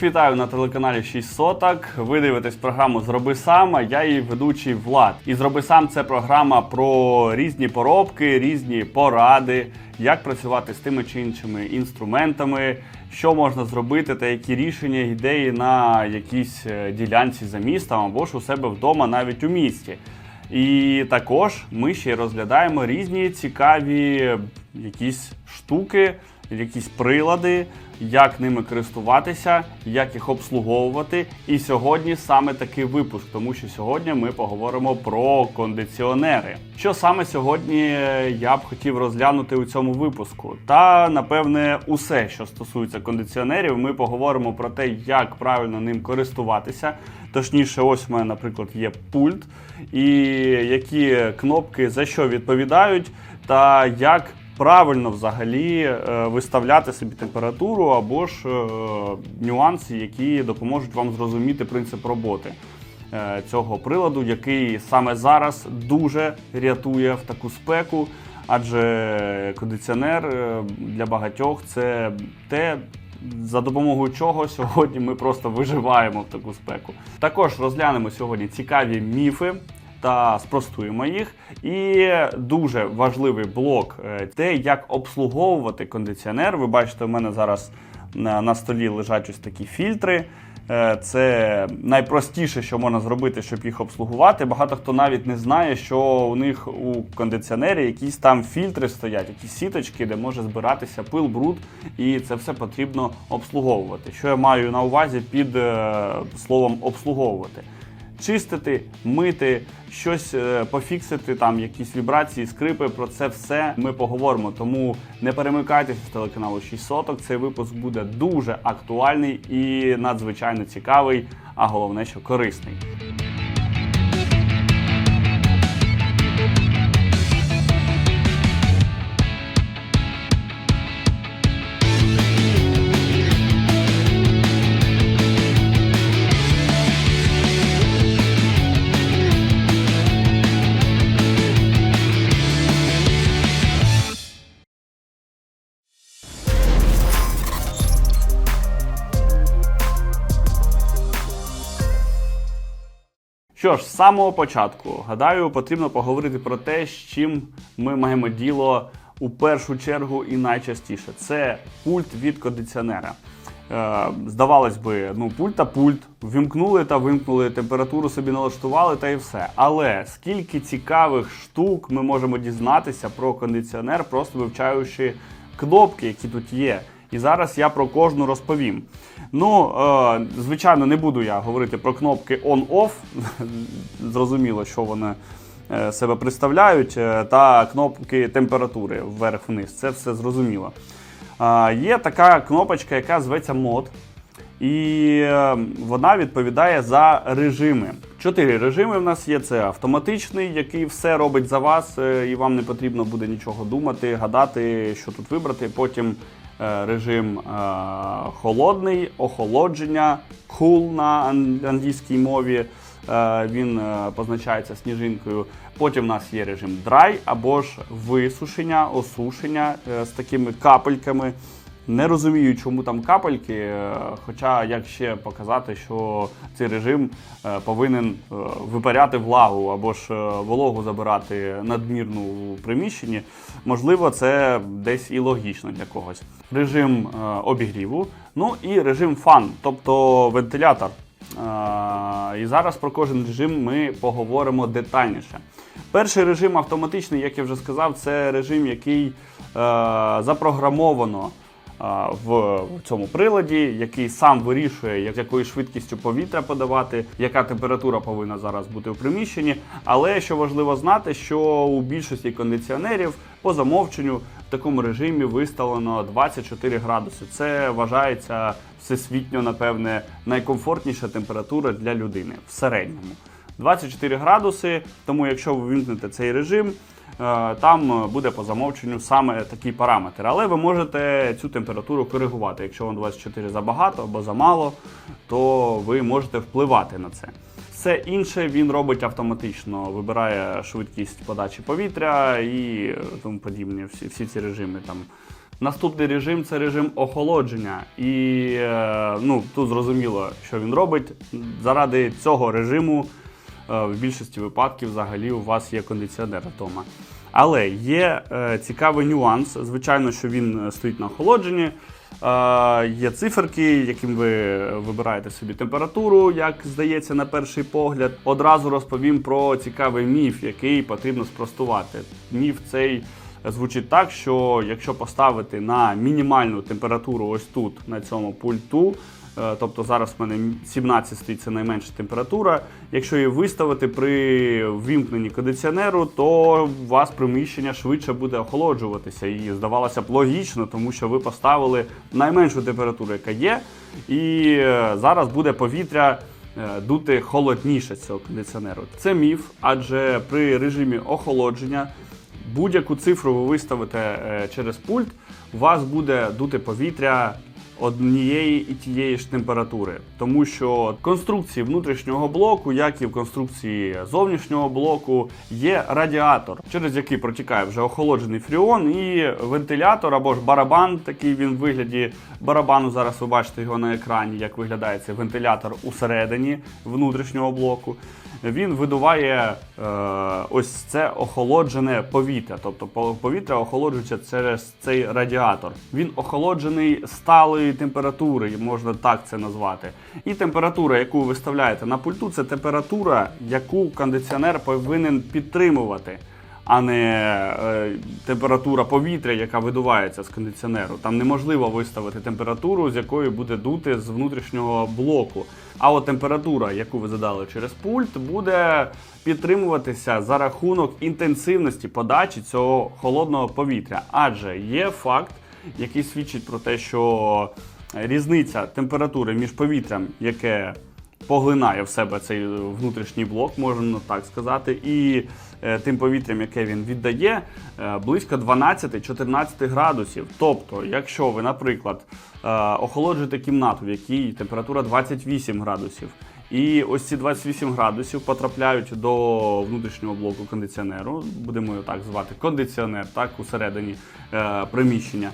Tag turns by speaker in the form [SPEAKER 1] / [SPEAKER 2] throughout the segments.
[SPEAKER 1] Всіх вітаю на телеканалі 6 соток. Ви дивитесь програму Зроби сам. а Я її ведучий Влад. І зроби сам це програма про різні поробки, різні поради, як працювати з тими чи іншими інструментами, що можна зробити, та які рішення, ідеї на якійсь е, ділянці за містом або ж у себе вдома, навіть у місті. І також ми ще й розглядаємо різні цікаві якісь штуки, якісь прилади, як ними користуватися, як їх обслуговувати. І сьогодні саме такий випуск, тому що сьогодні ми поговоримо про кондиціонери. Що саме сьогодні я б хотів розглянути у цьому випуску? Та напевне усе, що стосується кондиціонерів, ми поговоримо про те, як правильно ним користуватися. Точніше, ось у мене, наприклад, є пульт, і які кнопки за що відповідають, та як правильно взагалі е, виставляти собі температуру або ж е, нюанси, які допоможуть вам зрозуміти принцип роботи е, цього приладу, який саме зараз дуже рятує в таку спеку. Адже кондиціонер для багатьох це те, за допомогою чого сьогодні ми просто виживаємо в таку спеку. Також розглянемо сьогодні цікаві міфи та спростуємо їх. І дуже важливий блок е, те, як обслуговувати кондиціонер. Ви бачите, у мене зараз на, столі лежать ось такі фільтри. Е, Це найпростіше, що можна зробити, щоб їх обслугувати. Багато хто навіть не знає, що у них у кондиціонері якісь там фільтри стоять, якісь сіточки, де може збиратися пил, бруд, і це все потрібно обслуговувати. Що я маю на увазі під е, словом обслуговувати? Чистити, мити, щось е, пофіксити, там якісь вібрації, скрипи. Про це все ми поговоримо. Тому не перемикайтеся з телеканалу 6 соток. Цей випуск буде дуже актуальний і надзвичайно цікавий, а головне, що корисний. Що ж, з самого початку, гадаю, потрібно поговорити про те, з чим ми маємо діло у першу чергу і найчастіше. Це пульт від кондиціонера. Е, здавалось би, ну пульт та пульт, вимкнули та вимкнули, температуру собі налаштували та і все. Але скільки цікавих штук ми можемо дізнатися про кондиціонер, просто вивчаючи кнопки, які тут є. І зараз я про кожну розповім. Ну, е, звичайно, не буду я говорити про кнопки on-off. Зрозуміло, що вони е, себе представляють, е, та кнопки температури вверх-вниз. Це все зрозуміло. Є така кнопочка, яка зветься мод. І вона відповідає за режими. Чотири режими в нас є: це автоматичний, який все робить за вас, і вам не потрібно буде нічого думати, гадати, що тут вибрати. Потім режим е, холодний, охолодження, cool на англійській мові. Е, Він е, позначається сніжинкою. Потім у нас є режим драй або ж висушення, осушення е, з такими капельками. Не розумію, чому там капельки. е, Хоча як ще показати, що цей режим е, повинен е, випаряти влагу або ж вологу забирати надмірну у приміщенні. Можливо, це десь і логічно для когось. Режим обігріву, ну і режим фан, тобто вентилятор. І зараз про кожен режим ми поговоримо детальніше. Перший режим автоматичний, як я вже сказав, це режим, який запрограмовано в цьому приладі, який сам вирішує, як- якою швидкістю повітря подавати, яка температура повинна зараз бути в приміщенні. Але що важливо знати, що у більшості кондиціонерів по замовченню в такому режимі виставлено 24 градуси. Це вважається всесвітньо, напевне, найкомфортніша температура для людини в середньому. 24 градуси, тому якщо ви вимкнете цей режим, там буде по замовченню саме такий параметр. Але ви можете цю температуру коригувати. Якщо вам 24 забагато або замало, то ви можете впливати на це. Все інше він робить автоматично, вибирає швидкість подачі повітря і тому подібне. Всі, всі ці режими там Наступний режим це режим охолодження. І е, ну, тут зрозуміло, що він робить. Заради цього режиму е, в більшості випадків взагалі у вас є кондиціонер вдома. Але є е, цікавий нюанс. Звичайно, що він е, стоїть на охолодженні. Е, є циферки, яким ви вибираєте собі температуру, як здається на перший погляд. Одразу розповім про цікавий міф, який потрібно спростувати. Міф цей звучить так, що якщо поставити на мінімальну температуру ось тут, на цьому пульту, е, тобто зараз в мене 17 стоїть це найменша температура. Якщо її виставити при ввімкненні кондиціонеру, то у вас приміщення швидше буде охолоджуватися. І здавалося б логічно, тому що ви поставили найменшу температуру, яка є, і е, зараз буде повітря е, дути холодніше цього кондиціонеру. Це міф, адже при режимі охолодження будь-яку цифру ви виставите е, через пульт, у вас буде дути повітря однієї і тієї ж температури, тому що конструкції внутрішнього блоку, як і в конструкції зовнішнього блоку, є радіатор, через який протікає вже охолоджений фріон, і вентилятор або ж барабан, такий він в вигляді барабану. Зараз ви бачите його на екрані, як виглядає цей вентилятор усередині внутрішнього блоку. Він видуває е, ось це охолоджене повітря, тобто по- повітря охолоджується через цей радіатор. Він охолоджений сталої температури, можна так це назвати. І температура, яку ви виставляєте на пульту, це температура, яку кондиціонер повинен підтримувати. А не е, температура повітря, яка видувається з кондиціонеру. Там неможливо виставити температуру, з якої буде дути з внутрішнього блоку. А от температура, яку ви задали через пульт, буде підтримуватися за рахунок інтенсивності подачі цього холодного повітря. Адже є факт, який свідчить про те, що різниця температури між повітрям, яке поглинає в себе цей внутрішній блок, можна так сказати, і е, тим повітрям, яке він віддає, е, близько 12-14 градусів. Тобто, якщо ви, наприклад, е, охолоджуєте кімнату, в якій температура 28 градусів, і ось ці 28 градусів потрапляють до внутрішнього блоку кондиціонеру, будемо його так звати, кондиціонер, так, усередині е, приміщення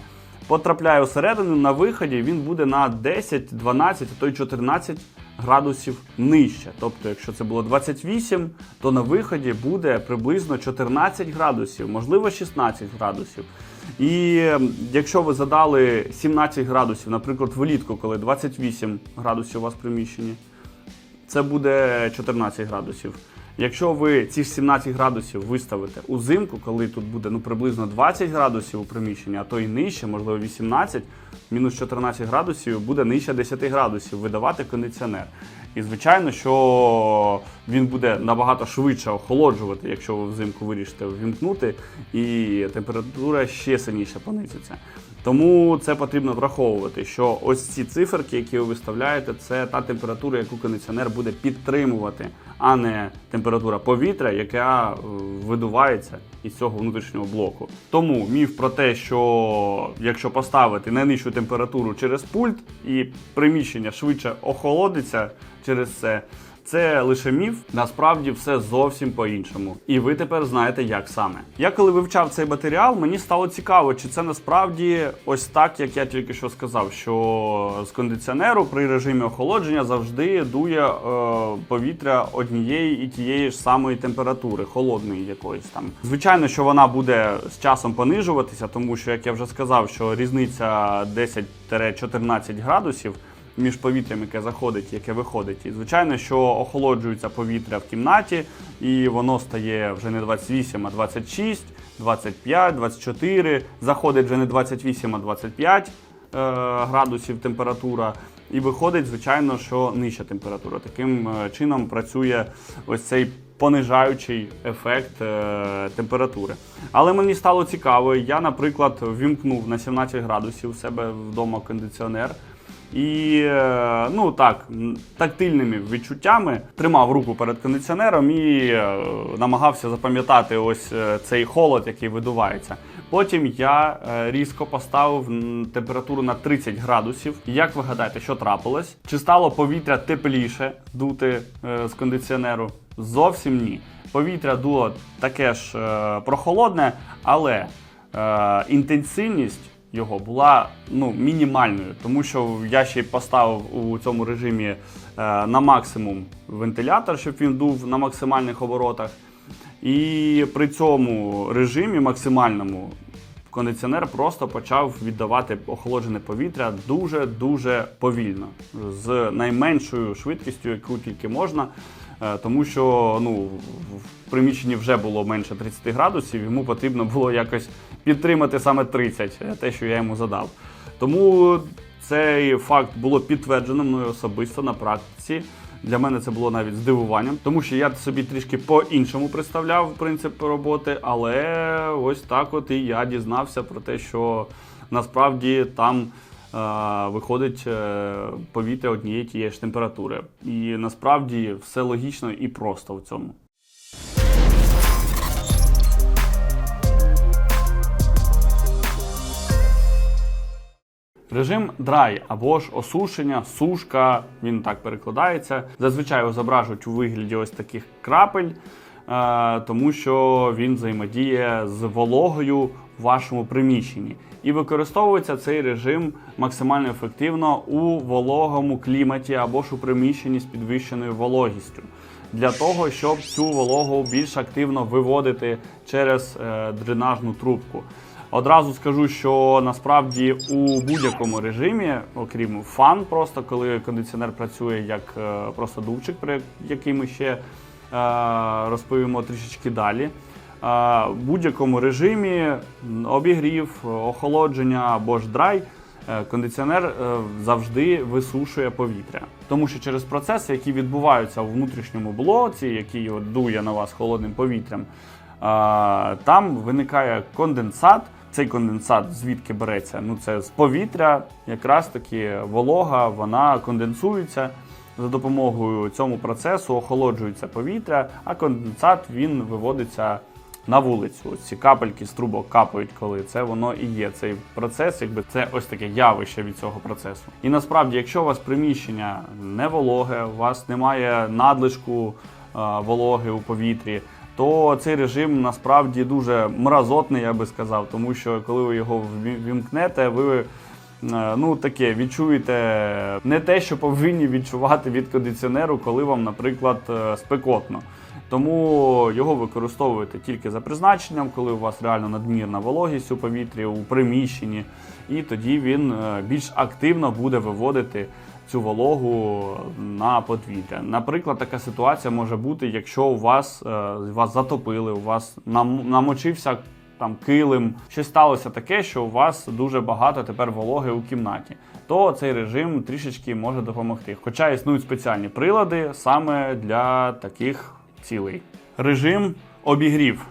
[SPEAKER 1] потрапляє всередину, на виході він буде на 10, 12, а то й 14 градусів нижче. Тобто, якщо це було 28, то на виході буде приблизно 14 градусів, можливо 16 градусів. І якщо ви задали 17 градусів, наприклад, влітку, коли 28 градусів у вас в приміщенні, це буде 14 градусів. Якщо ви ці 17 градусів виставите узимку, коли тут буде ну, приблизно 20 градусів у приміщенні, а то і нижче, можливо 18, мінус 14 градусів буде нижче 10 градусів видавати кондиціонер. І звичайно, що він буде набагато швидше охолоджувати, якщо ви взимку вирішите ввімкнути, і температура ще сильніше понизиться. Тому це потрібно враховувати, що ось ці циферки, які ви виставляєте, це та температура, яку кондиціонер буде підтримувати, а не температура повітря, яка е, видувається із цього внутрішнього блоку. Тому міф про те, що якщо поставити найнижчу температуру через пульт і приміщення швидше охолодиться через це. Це лише міф, насправді все зовсім по-іншому. І ви тепер знаєте, як саме. Я коли вивчав цей матеріал, мені стало цікаво, чи це насправді ось так, як я тільки що сказав, що з кондиціонеру при режимі охолодження завжди дує е, повітря однієї і тієї ж самої температури, холодної якоїсь там. Звичайно, що вона буде з часом понижуватися, тому що, як я вже сказав, що різниця 10-14 градусів між повітрям, яке заходить, яке виходить. І звичайно, що охолоджується повітря в кімнаті, і воно стає вже не 28, а 26, 25, 24. Заходить вже не 28, а 25 е, градусів температура. І виходить, звичайно, що нижча температура. Таким е, чином працює ось цей понижаючий ефект е, температури. Але мені стало цікаво, я, наприклад, вімкнув на 17 градусів у себе вдома кондиціонер. І е, ну так, тактильними відчуттями тримав руку перед кондиціонером і е, намагався запам'ятати ось е, цей холод, який видувається. Потім я різко поставив температуру на 30 градусів. Як ви гадаєте, що трапилось? Чи стало повітря тепліше дути з кондиціонеру? Зовсім ні. Повітря дуло таке ж прохолодне, але інтенсивність його була ну, мінімальною, тому що я ще й поставив у цьому режимі е, на максимум вентилятор, щоб він дув на максимальних оборотах. І при цьому режимі максимальному кондиціонер просто почав віддавати охолоджене повітря дуже-дуже повільно, з найменшою швидкістю, яку тільки можна. Е, Тому що ну, в- приміщенні вже було менше 30 градусів, йому потрібно було якось підтримати саме 30, е, те, що я йому задав. Тому цей факт було підтверджено мною особисто на практиці. Для мене це було навіть здивуванням, тому що я собі трішки по-іншому представляв принцип роботи, але ось так от і я дізнався про те, що насправді там виходить е, повітря однієї тієї ж температури. І насправді все логічно і просто в цьому. Режим драй або ж осушення, сушка, він так перекладається. Зазвичай його зображують у вигляді ось таких крапель, е, тому що він взаємодіє з вологою в вашому приміщенні. І використовується цей режим максимально ефективно у вологому кліматі або ж у приміщенні з підвищеною вологістю. Для того, щоб цю вологу більш активно виводити через е, дренажну трубку. Одразу скажу, що насправді у будь-якому режимі, окрім фан, просто коли кондиціонер працює як е, просто дувчик, про який ми ще е, розповімо трішечки далі. В будь-якому режимі обігрів, охолодження або ж драй, е, кондиціонер е, завжди висушує повітря. Тому що через процеси, які відбуваються у внутрішньому блоці, який дує на вас холодним повітрям, там виникає конденсат. Цей конденсат звідки береться? Ну це з повітря, якраз таки волога, вона конденсується за допомогою цьому процесу, охолоджується повітря, а конденсат він виводиться на вулицю. Ось ці капельки з трубок капають, коли це воно і є. Цей процес, якби це ось таке явище від цього процесу. І насправді, якщо у вас приміщення не вологе, у вас немає надлишку е, вологи у повітрі, то цей режим насправді дуже мразотний, я би сказав, тому що коли ви його вмі- вімкнете, ви. е, Ну, таке відчуєте не те, що повинні відчувати від кондиціонеру, коли вам, наприклад, е, спекотно. Тому його використовуєте тільки за призначенням, коли у вас реально надмірна вологість у повітрі, у приміщенні, і тоді він е, більш активно буде виводити цю вологу на подвір'я. Наприклад, така ситуація може бути, якщо у вас е, вас затопили, у вас намочився там килим, щось сталося таке, що у вас дуже багато тепер вологи у кімнаті, то цей режим трішечки може допомогти. Хоча існують спеціальні прилади саме для таких цілей. Режим обігрів.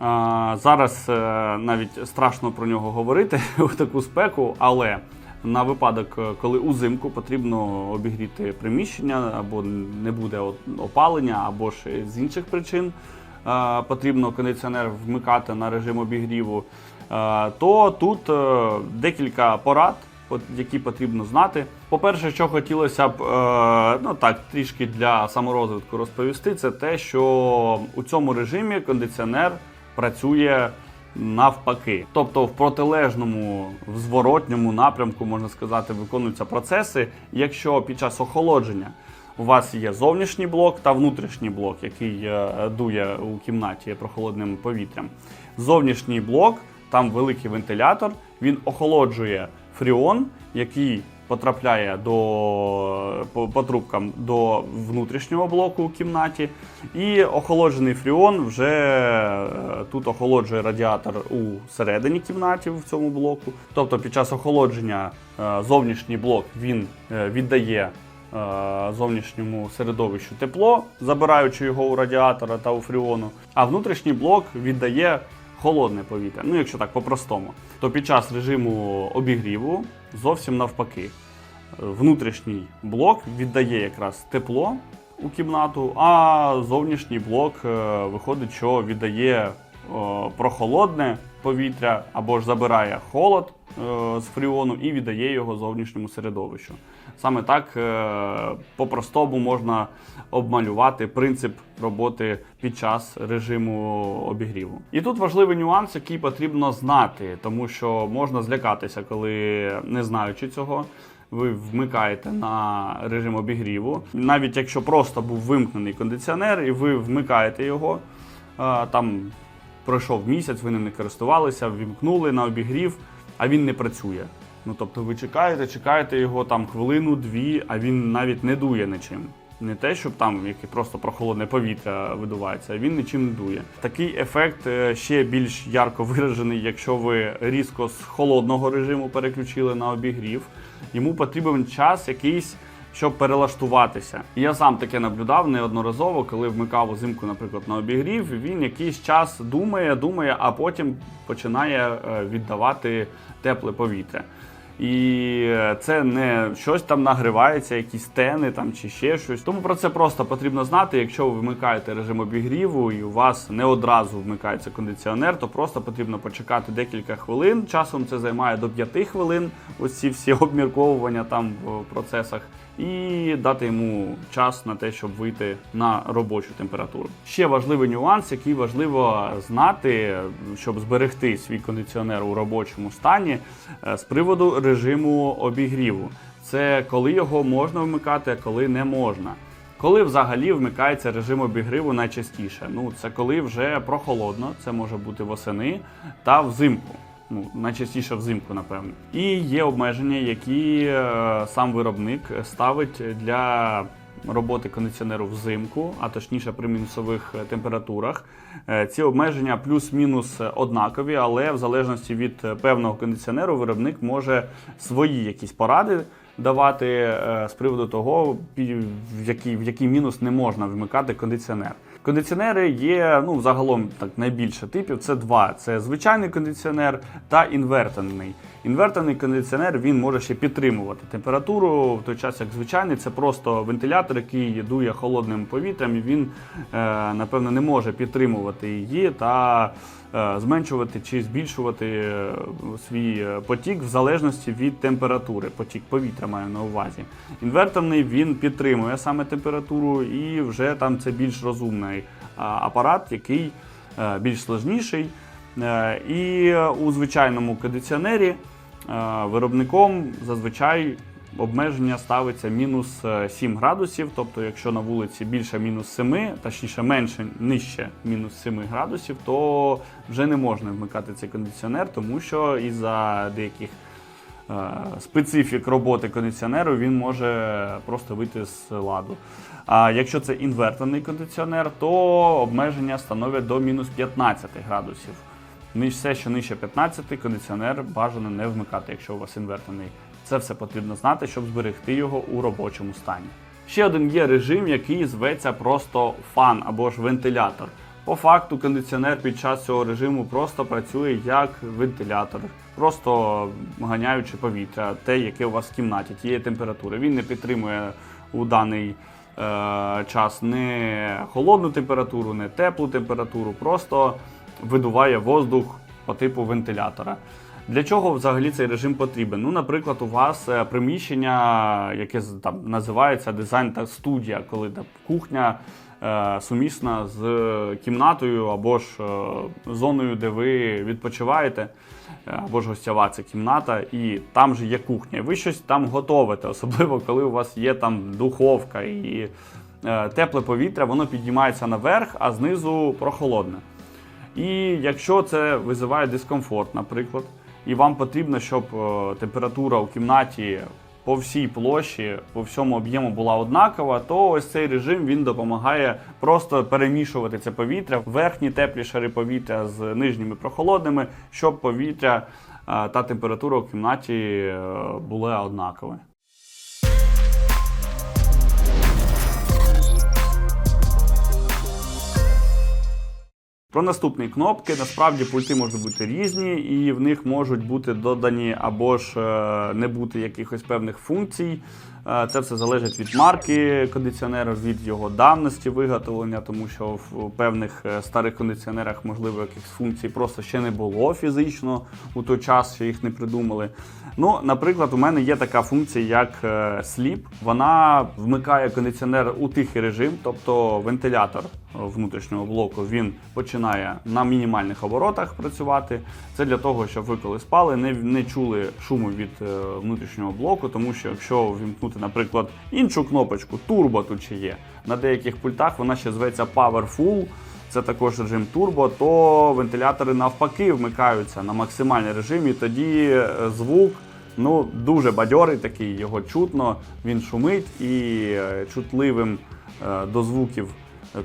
[SPEAKER 1] А, зараз е, навіть страшно про нього говорити у таку спеку, але на випадок, е, коли узимку потрібно обігріти приміщення, або не буде опалення, або ж з інших причин е, потрібно кондиціонер вмикати на режим обігріву, то тут декілька порад. Які потрібно знати. По-перше, що хотілося б е, ну так трішки для саморозвитку розповісти, це те, що у цьому режимі кондиціонер працює навпаки. Тобто в протилежному, в зворотньому напрямку, можна сказати, виконуються процеси. Якщо під час охолодження у вас є зовнішній блок та внутрішній блок, який е, дує у кімнаті прохолодним повітрям. Зовнішній блок, там великий вентилятор, він охолоджує фріон, який потрапляє до, по, по трубкам до внутрішнього блоку у кімнаті. І охолоджений фріон вже е, тут охолоджує радіатор у середині кімнаті в цьому блоку. Тобто під час охолодження е, зовнішній блок він е, віддає зовнішньому середовищу тепло, забираючи його у радіатора та у фріону, а внутрішній блок віддає холодне повітря. Ну, якщо так по-простому, то під час режиму обігріву зовсім навпаки. Внутрішній блок віддає якраз тепло у кімнату, а зовнішній блок е, виходить, що віддає прохолодне повітря або ж забирає холод е, з фріону і віддає його зовнішньому середовищу. Саме так е, по-простому можна обмалювати принцип роботи під час режиму обігріву. І тут важливий нюанс, який потрібно знати, тому що можна злякатися, коли не знаючи цього. Ви вмикаєте на режим обігріву, навіть якщо просто був вимкнений кондиціонер, і ви вмикаєте його, е, там пройшов місяць, ви ним не користувалися, ввімкнули на обігрів, а він не працює. Ну тобто ви чекаєте, чекаєте його там хвилину-дві, а він навіть не дує нічим. Не те, щоб там яке просто прохолодне повітря видувається, він нічим не дує. Такий ефект е, ще більш ярко виражений, якщо ви різко з холодного режиму переключили на обігрів. Йому потрібен час якийсь щоб перелаштуватися. І я сам таке наблюдав неодноразово, коли вмикав узимку, наприклад, на обігрів. Він якийсь час думає, думає, а потім починає е, віддавати тепле повітря. І це не щось там нагрівається, якісь тени там чи ще щось. Тому про це просто потрібно знати. Якщо ви вмикаєте режим обігріву і у вас не одразу вмикається кондиціонер, то просто потрібно почекати декілька хвилин. Часом це займає до 5 хвилин. Ось ці всі обмірковування там в процесах. І дати йому час на те, щоб вийти на робочу температуру. Ще важливий нюанс, який важливо знати, щоб зберегти свій кондиціонер у робочому стані е, з приводу режиму обігріву. Це коли його можна вмикати, а коли не можна. Коли взагалі вмикається режим обігріву найчастіше? Ну це коли вже прохолодно, це може бути восени та взимку. Ну, найчастіше взимку, напевно. І є обмеження, які е, сам виробник ставить для роботи кондиціонеру взимку, а точніше при мінусових е, температурах. Е, ці обмеження плюс-мінус однакові, але в залежності від певного кондиціонеру виробник може свої якісь поради давати з приводу того, в який, в який мінус не можна вмикати кондиціонер. Кондиціонери є ну загалом так найбільше типів. Це два: це звичайний кондиціонер та інверторний. Інверторний кондиціонер він може ще підтримувати температуру в той час, як звичайний, це просто вентилятор, який дує холодним повітрям, і він е, напевно не може підтримувати її та зменшувати чи збільшувати е, свій е, потік в залежності від температури. Потік повітря маю на увазі. Інверторний він підтримує саме температуру, і вже там це більш розумний апарат, який е, більш сложніший. Е, І у звичайному кондиціонері е, виробником зазвичай обмеження ставиться мінус е, 7 градусів. Тобто, якщо на вулиці більше мінус 7, точніше менше нижче мінус 7 градусів, то вже не можна вмикати цей кондиціонер, тому що із-за деяких е, специфік роботи кондиціонеру він може просто вийти з ладу. А якщо це інверторний кондиціонер, то обмеження становлять до мінус 15 градусів. Все, що нижче 15, кондиціонер бажано не вмикати, якщо у вас інверторний. Це все потрібно знати, щоб зберегти його у робочому стані. Ще один є режим, який зветься просто фан або ж вентилятор. По факту, кондиціонер під час цього режиму просто працює як вентилятор, просто ганяючи повітря, те, яке у вас в кімнаті, тієї температури. Він не підтримує у даний е, час не холодну температуру, не теплу температуру, просто видуває воздух по типу вентилятора. Для чого взагалі цей режим потрібен? Ну, наприклад, у вас е, приміщення, яке там називається дизайн та студія, коли там кухня е, сумісна з кімнатою або ж е, зоною, де ви відпочиваєте, е, або ж гостява це кімната, і там же є кухня. І ви щось там готовите, особливо коли у вас є там духовка і е, тепле повітря, воно піднімається наверх, а знизу прохолодне. І якщо це визиває дискомфорт, наприклад, і вам потрібно, щоб е, температура у кімнаті по всій площі, по всьому об'єму була однакова, то ось цей режим він допомагає просто перемішувати це повітря, верхні теплі шари повітря з нижніми прохолодними, щоб повітря е, та температура у кімнаті е, були однакові. Про наступні кнопки. Насправді пульти можуть бути різні, і в них можуть бути додані або ж е, не бути якихось певних функцій. Е, Е, Це все залежить від марки кондиціонера, від його давності виготовлення, тому що в певних е, старих кондиціонерах, можливо, якихось функцій просто ще не було фізично у той час, що їх не придумали. Ну, наприклад, у мене є така функція, як е, Sleep. Вона вмикає кондиціонер у тихий режим, тобто вентилятор е, внутрішнього блоку він починає на мінімальних оборотах працювати. Це для того, щоб ви коли спали, не, не чули шуму від е, внутрішнього блоку, тому що якщо вімкнути, наприклад, іншу кнопочку, турбо тут ще є. На деяких пультах вона ще зветься Powerful. Це також режим турбо, то вентилятори навпаки вмикаються на максимальний режим, і тоді е, звук ну, дуже бадьорий такий, його чутно, він шумить і е, чутливим е, до звуків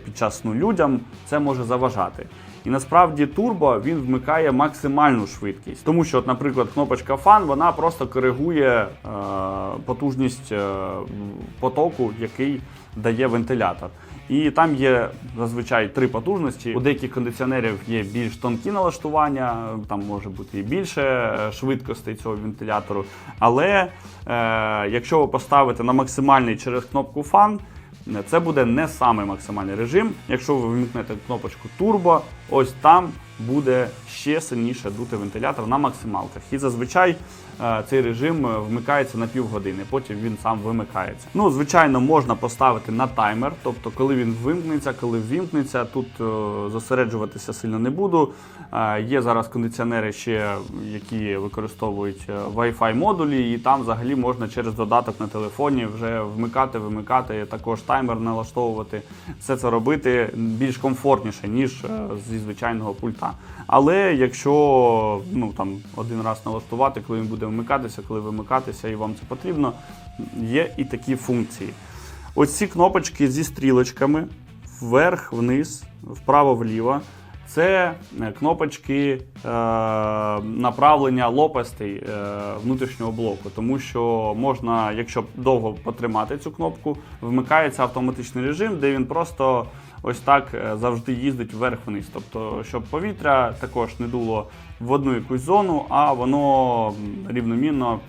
[SPEAKER 1] під час сну людям це може заважати. І насправді турбо він вмикає максимальну швидкість, тому що, от, наприклад, кнопочка фан вона просто коригує е, потужність е, потоку, який дає вентилятор. І там є зазвичай три потужності. У деяких кондиціонерів є більш тонкі налаштування, там може бути і більше е, швидкостей цього вентилятору. Але е, якщо ви поставите на максимальний через кнопку фан, це буде не самий максимальний режим. Якщо ви вмикнете кнопочку турбо, ось там буде ще сильніше дути вентилятор на максималках. І зазвичай е, цей режим е, вмикається на півгодини, потім він сам вимикається. Ну, звичайно, можна поставити на таймер, тобто, коли він вимкнеться, коли ввімкнеться, тут е, зосереджуватися сильно не буду. Є зараз кондиціонери ще, які використовують Wi-Fi модулі, і там взагалі можна через додаток на телефоні вже вмикати, вимикати, також таймер налаштовувати. Все це робити більш комфортніше, ніж е, зі звичайного пульта. Але якщо ну там один раз налаштувати, коли він буде вмикатися, коли вимикатися, і вам це потрібно, є і такі функції. Ось ці кнопочки зі стрілочками вверх, вниз, вправо-вліво. Це е, кнопочки е, направлення лопастей е, внутрішнього блоку, тому що можна, якщо довго потримати цю кнопку, вмикається автоматичний режим, де він просто ось так е, завжди їздить вверх-вниз. Тобто, щоб повітря також не дуло в одну якусь зону, а воно рівномірно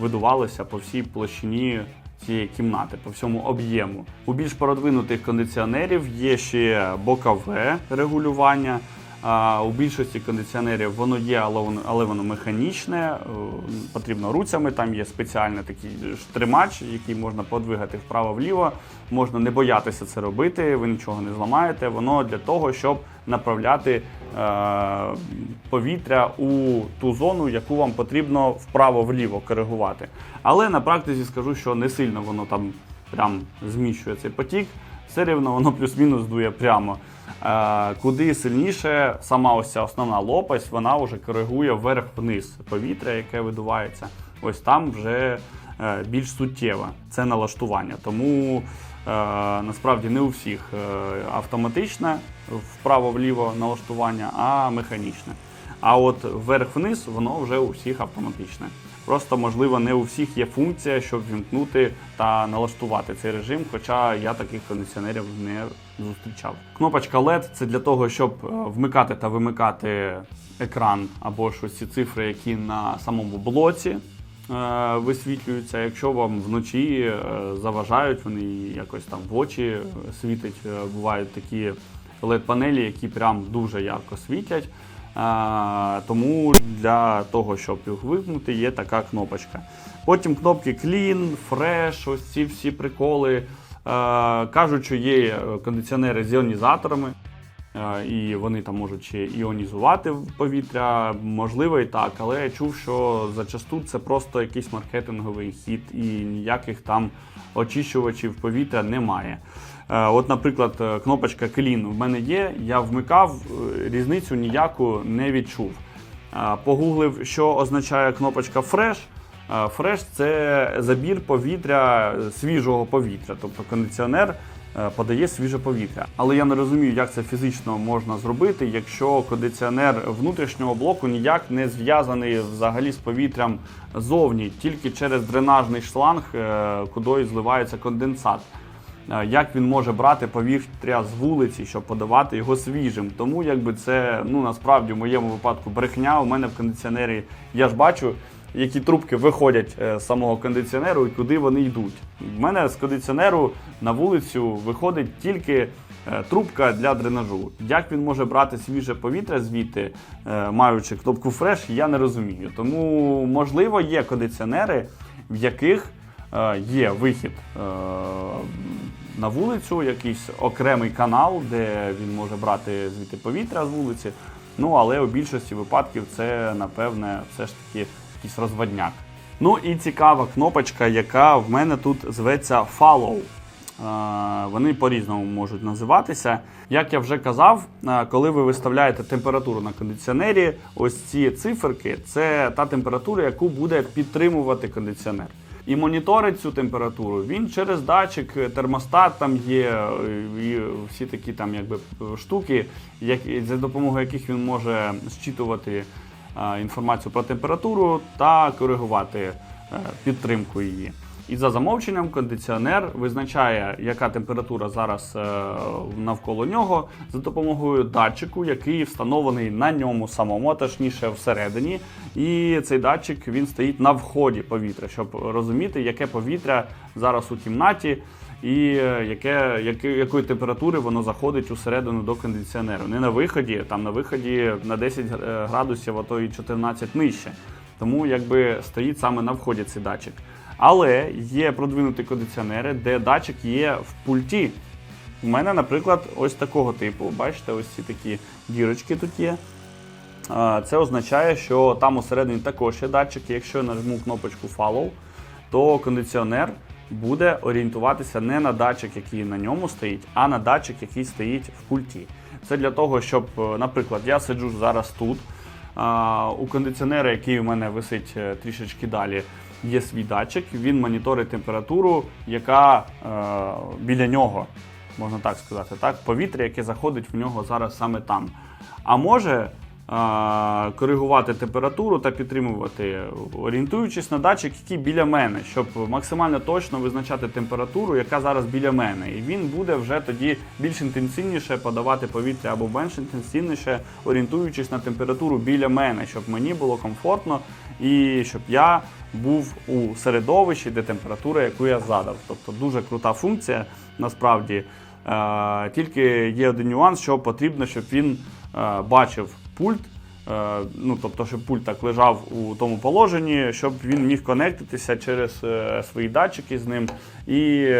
[SPEAKER 1] видувалося по всій площині цієї кімнати, по всьому об'єму. У більш продвинутих кондиціонерів є ще бокове регулювання. У більшості кондиціонерів воно є, але воно, але воно механічне, е, потрібно руцями. Там є спеціальний такий тримач, який можна подвигати вправо-вліво. Можна не боятися це робити, ви нічого не зламаєте. Воно для того, щоб направляти е, повітря у ту зону, яку вам потрібно вправо-вліво коригувати. Але на практиці скажу, що не сильно воно там прям зміщує цей потік. Все рівно воно плюс-мінус дує прямо. Е, куди сильніше сама ось ця основна лопасть, вона вже коригує вверх-вниз повітря, яке видувається. Ось там вже е, більш суттєве це налаштування. Тому е, насправді не у всіх автоматичне вправо-вліво налаштування, а механічне. А от вверх-вниз воно вже у всіх автоматичне. Просто, можливо, не у всіх є функція, щоб вімкнути та налаштувати цей режим, хоча я таких кондиціонерів не зустрічав. Кнопочка LED це для того, щоб е, вмикати та вимикати екран або ж ці цифри, які на самому блоці е, висвітлюються. Якщо вам вночі е, заважають, вони якось там в очі світять. Бувають такі LED-панелі, які прям дуже ярко світять. А, тому для того, щоб їх вимкнути, є така кнопочка. Потім кнопки Clean, Fresh, ось ці всі приколи. А, кажуть, що є е, кондиціонери з іонізаторами, а, і вони там можуть ще іонізувати повітря. Можливо і так, але я чув, що зачасту це просто якийсь маркетинговий хід і ніяких там очищувачів повітря немає. Е, От, наприклад, е, кнопочка Clean в мене є, я вмикав, е, різницю ніяку не відчув. Погуглив, що означає кнопочка Fresh. Fresh – це забір повітря, свіжого повітря, тобто кондиціонер подає свіже повітря. Але я не розумію, як це фізично можна зробити, якщо кондиціонер внутрішнього блоку ніяк не зв'язаний взагалі з повітрям зовні, тільки через дренажний шланг, куди зливається конденсат. Е, Як він може брати повітря з вулиці, щоб подавати його свіжим. Тому якби це ну насправді в моєму випадку брехня. У мене в кондиціонері я ж бачу, які трубки виходять е, з самого кондиціонеру і куди вони йдуть. В мене з кондиціонеру на вулицю виходить тільки е, трубка для дренажу. Як він може брати свіже повітря звідти, маючи кнопку фреш, я не розумію. Тому, можливо, є кондиціонери, в яких є вихід на вулицю, якийсь окремий канал, де він може брати звідти повітря з вулиці. Ну, але у більшості випадків це, напевне, все ж таки якийсь розводняк. Ну і цікава кнопочка, яка в мене тут зветься Follow. Вони по-різному можуть називатися. Як я вже казав, коли ви виставляєте температуру на кондиціонері, ось ці циферки це та температура, яку буде підтримувати кондиціонер. І моніторить цю температуру він через датчик, е, термостат там є, е, і всі такі там якби штуки, як, за допомогою яких він може зчитувати е, інформацію про температуру та коригувати е, підтримку її. І за замовченням кондиціонер визначає, яка температура зараз е, навколо нього за допомогою датчику, який встановлений на ньому самому, а точніше всередині. І цей датчик він стоїть на вході повітря, щоб розуміти, яке повітря зараз у кімнаті. І е, яке, яке, якої температури воно заходить усередину до кондиціонеру. Не на виході, там на виході на 10 градусів, а то і 14 нижче. Тому якби стоїть саме на вході цей датчик. Але є продвинуті кондиціонери, де датчик є в пульті. У мене, наприклад, ось такого типу. Бачите, ось ці такі дірочки тут є. Це означає, що там усередині також є датчик. Якщо я нажму кнопочку Follow, то кондиціонер буде орієнтуватися не на датчик, який на ньому стоїть, а на датчик, який стоїть в пульті. Це для того, щоб, е, наприклад, я сиджу зараз тут. У кондиціонера, який у мене висить е, трішечки далі, є свій датчик. Він моніторить температуру, яка е, біля нього, можна так сказати, так, повітря, яке заходить в нього зараз саме там. А може а, коригувати температуру та підтримувати, орієнтуючись на датчик, який біля мене, щоб максимально точно визначати температуру, яка зараз біля мене. І він буде вже тоді більш інтенсивніше подавати повітря або менш інтенсивніше, орієнтуючись на температуру біля мене, щоб мені було комфортно і щоб я був у середовищі, де температура, яку я задав. Тобто дуже крута функція насправді. Е, тільки є один нюанс, що потрібно, щоб він е, бачив пульт. е, Ну, тобто, щоб пульт так лежав у тому положенні, щоб він міг конектитися через свої датчики з ним і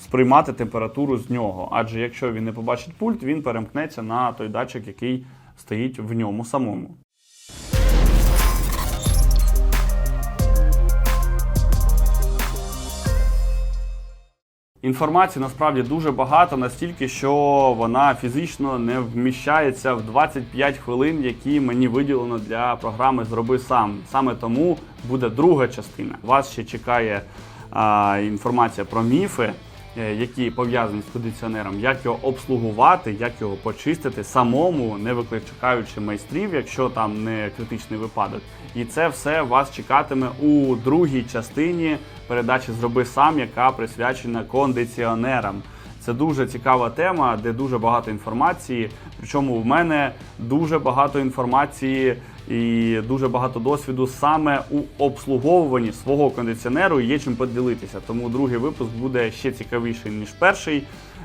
[SPEAKER 1] сприймати температуру з нього. Адже якщо він не побачить пульт, він перемкнеться на той датчик, який стоїть в ньому самому. Інформації насправді дуже багато, настільки, що вона фізично не вміщається в 25 хвилин, які мені виділено для програми Зроби сам. Саме тому буде друга частина. Вас ще чекає а, інформація про міфи, які пов'язані з кондиціонером, як його обслугувати, як його почистити самому, не викликаючи майстрів, якщо там не критичний випадок. І це все вас чекатиме у другій частині передачі Зроби сам, яка присвячена кондиціонерам. Це дуже цікава тема, де дуже багато інформації. Причому в мене дуже багато інформації і дуже багато досвіду саме у обслуговуванні свого кондиціонеру. Є чим поділитися. Тому другий випуск буде ще цікавіший ніж перший.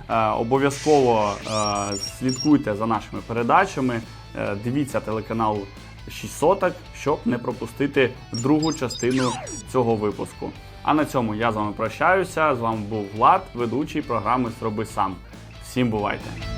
[SPEAKER 1] Е, обов'язково е, слідкуйте за нашими передачами. Е, дивіться телеканал 6 соток, щоб не пропустити другу частину цього випуску. А на цьому я з вами прощаюся. З вами був Влад, ведучий програми Зроби сам. Всім бувайте!